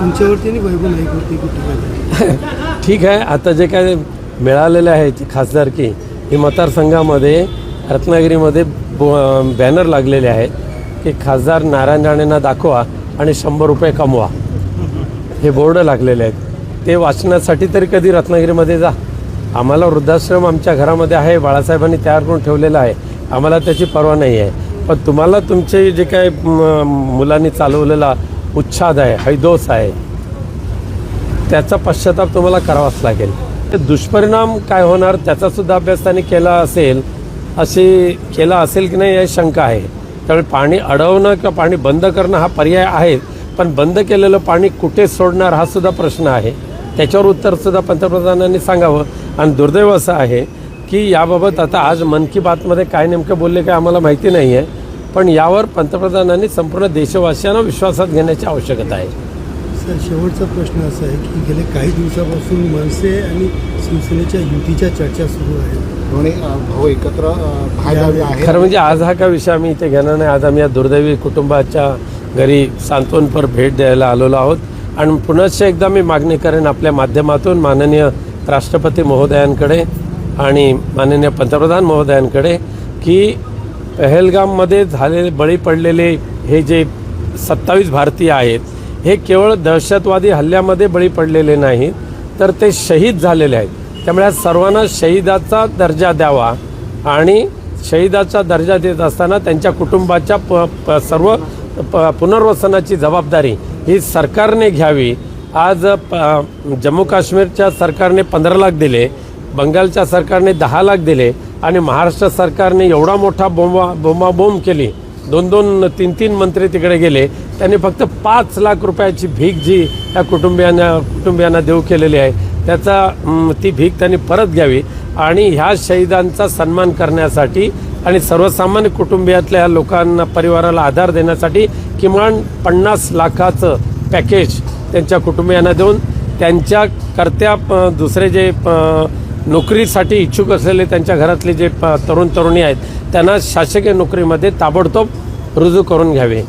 तुमच्यावरती आणि वैभव नाईकवरती कुठे ठीक आहे आता जे काय मिळालेलं आहे खासदारकी ही मतदारसंघामध्ये रत्नागिरीमध्ये बॅनर लागलेले आहेत की खासदार नारायण राणेंना दाखवा आणि शंभर रुपये कमवा. हे बोर्ड लागलेले आहेत. ते वाचण्यासाठी तरी कधी रत्नागिरीमध्ये जा. आम्हाला वृद्धाश्रम आमच्या घरामध्ये आहे बाळासाहेबांनी तयार करून ठेवलेला आहे. आम्हाला त्याची पर्वा नाही आहे. पण तुम्हाला तुमचे जे काय म, मुलांनी चालवलेला उच्छाद आहे हैदोस आहे. त्याचा पश्चाताप तुम्हाला करावाच लागेल. ते दुष्परिणाम काय होणार त्याचासुद्धा अभ्यास त्यांनी केला असेल अशी केला असेल की नाही याची शंका आहे. त्यामुळे पाणी अडवणं किंवा पाणी बंद करणं हा पर्याय आहे पण बंद केलेलं पाणी कुठे सोडणार हा सुद्धा प्रश्न आहे. त्याच्यावर उत्तरसुद्धा पंतप्रधानांनी सांगावं. आणि दुर्दैव असं आहे की याबाबत आता आज मन की बातमध्ये काय नेमकं बोलले काय आम्हाला माहिती नाही आहे पण यावर पंतप्रधानांनी संपूर्ण देशवासियांना विश्वासात घेण्याची आवश्यकता आहे. सर शेवटचा प्रश्न असा आहे की गेले काही दिवसापासून मनसे आणि शिवसेनेच्या युतीच्या चर्चा सुरू आहेत दोन्ही अ, भाऊ एकत्र अ, भागावे आहेत खरं म्हणजे आज हा काय विषय आम्ही इथे घेणार नाही? आज आम्ही या दुर्दैवी कुटुंबाच्या घरी सांत्वनपर भेट द्यायला आलेलो आहोत. आणि पुनश्च एकदा मी मागणी करेन आपल्या माध्यमातून माननीय राष्ट्रपती महोदयांकडे आणि माननीय पंतप्रधान महोदयांकडे की पहलगाममध्ये झालेले बळी पडलेले हे जे सत्तावीस भारतीय आहेत हे केवळ दहशतवादी हल्ल्यामध्ये बळी पडलेले नाहीत तर ते शहीद झालेले आहेत. त्यामुळे सर्वांना शहीदाचा दर्जा द्यावा आणि शहीदाचा दर्जा देत असताना त्यांच्या कुटुंबाच्या प प सर्व प पुनर्वसनाची जबाबदारी ही सरकारने घ्यावी. आज प जम्मू काश्मीरच्या सरकारने पंधरा लाख दिले बंगालच्या सरकारने दहा लाख दिले आणि महाराष्ट्र सरकारने एवढा मोठा बोंबा बोंबाबोंब केली. दोन दोन तीन तीन मंत्री तिकडे गेले. त्यांनी फक्त पाच लाख रुपयाची भीक जी या कुटुंबियांना कुटुंबियांना देऊ केलेली आहे त्याचा ती भीक त्यांनी परत घ्यावी आणि ह्या शहीदांचा सन्मान करण्यासाठी आणि सर्वसामान्य कुटुंबियातल्या लोकांना परिवाराला आधार देण्यासाठी किमान पन्नास लाखाचं पॅकेज त्यांच्या कुटुंबियांना देऊन त्यांच्या करत्या प- दुसरे जे प- नोकरीसाठी इच्छुक असलेले त्यांच्या घरातले जे प- तरुण तरुणी आहेत त्यांना शासकीय नोकरीमध्ये ताबडतोब रुजू करून घ्यावे.